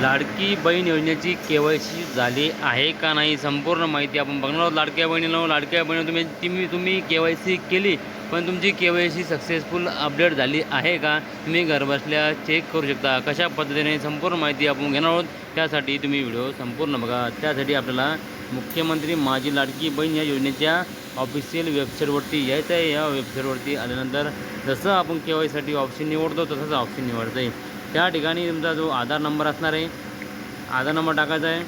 लाडकी बहीण योजनेची के Y C झाली आहे का नाही संपूर्ण माहिती आपण बघणार आहोत. लाडक्या बहिणीला लाडक्या बहिणी तुम्ही तुम्ही तुम्ही के वाय सी केली पण तुमची K Y C successful update झाली आहे का? तुम्ही घरबसल्या चेक करू शकता. कशा पद्धतीने संपूर्ण माहिती आपण घेणार आहोत त्यासाठी तुम्ही व्हिडिओ संपूर्ण बघा. त्यासाठी आपल्याला मुख्यमंत्री माझी लाडकी बहीण या योजनेच्या ऑफिशियल वेबसाईटवरती यायचं आहे या वेबसाईटवरती आल्यानंतर जसं आपण के वायसाठी ऑप्शन निवडतो तसंच ऑप्शन निवडतं आहे त्या ठिकाणी तुमचा जो आधार नंबर असणार आहे आधार नंबर टाकायचा आहे.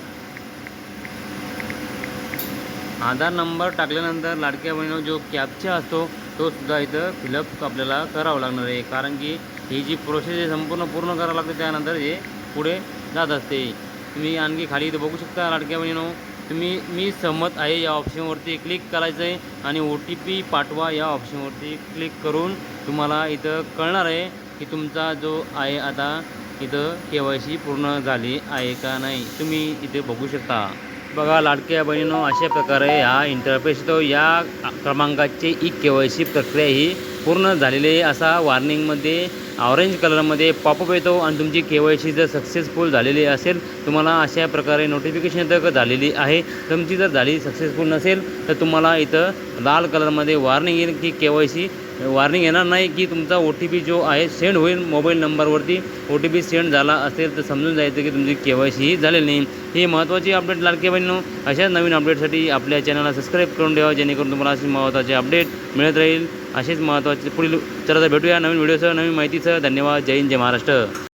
आधार नंबर टाकल्यानंतर लाडक्या बहिणीवर जो कॅपचा असतो तो सुद्धा इथं फिलअप आपल्याला करावं लागणार आहे. कारण की ही जी प्रोसेस आहे संपूर्ण पूर्ण करावं लागते. त्यानंतर हे पुढे जात असते. तुम्ही आणखी खाली इथं बघू शकता लाडक्या बहिणीनो तुम्ही मी सहमत आहे या ऑप्शनवरती क्लिक करायचं आहे. आणि ओ टी पी पाठवा या ऑप्शनवरती क्लिक करून तुम्हाला इथं कळणार आहे. की तुमचा जो आहे आता इथं के वाय सी पूर्ण झाली आहे का नाही तुम्ही इथे बघू शकता. बघा लाडक्या बहिणीनो अशा प्रकारे हा इंटरफेस तो या क्रमांकाची ई के वाय सी प्रक्रिया ही पूर्ण झालेली आहे. असा वॉर्निंगमध्ये ऑरेंज कलरमध्ये पॉपअप येतो आणि तुमची के वाय सी जर सक्सेसफुल झालेली असेल तुम्हाला अशा प्रकारे नोटिफिकेशन तर झालेली आहे. तुमची जर झाली सक्सेसफुल नसेल तर तुम्हाला इथं लाल कलरमध्ये वॉर्निंग येईल की के वाय सी वॉर्निंग येणार नाही की तुमचा ओ टी पी जो आहे सेंड होईल मोबाईल नंबरवरती. ओ टी पी सेंड झाला असेल तर समजून जायचं की तुमची के वाय सी ही झालेली नाही. ही महत्त्वाची अपडेट लाडके बहिणीनो अशा नवीन अपडेटसाठी आपल्या चॅनलला सबस्क्राईब करून ठेवा जेणेकरून तुम्हाला अशी महत्त्वाचे अपडेट मिळत राहील. असेच महत्त्वाचे पुढील चला तर भेटूया नवीन व्हिडिओसह नवीन माहितीसह. धन्यवाद. जय हिंद जय महाराष्ट्र.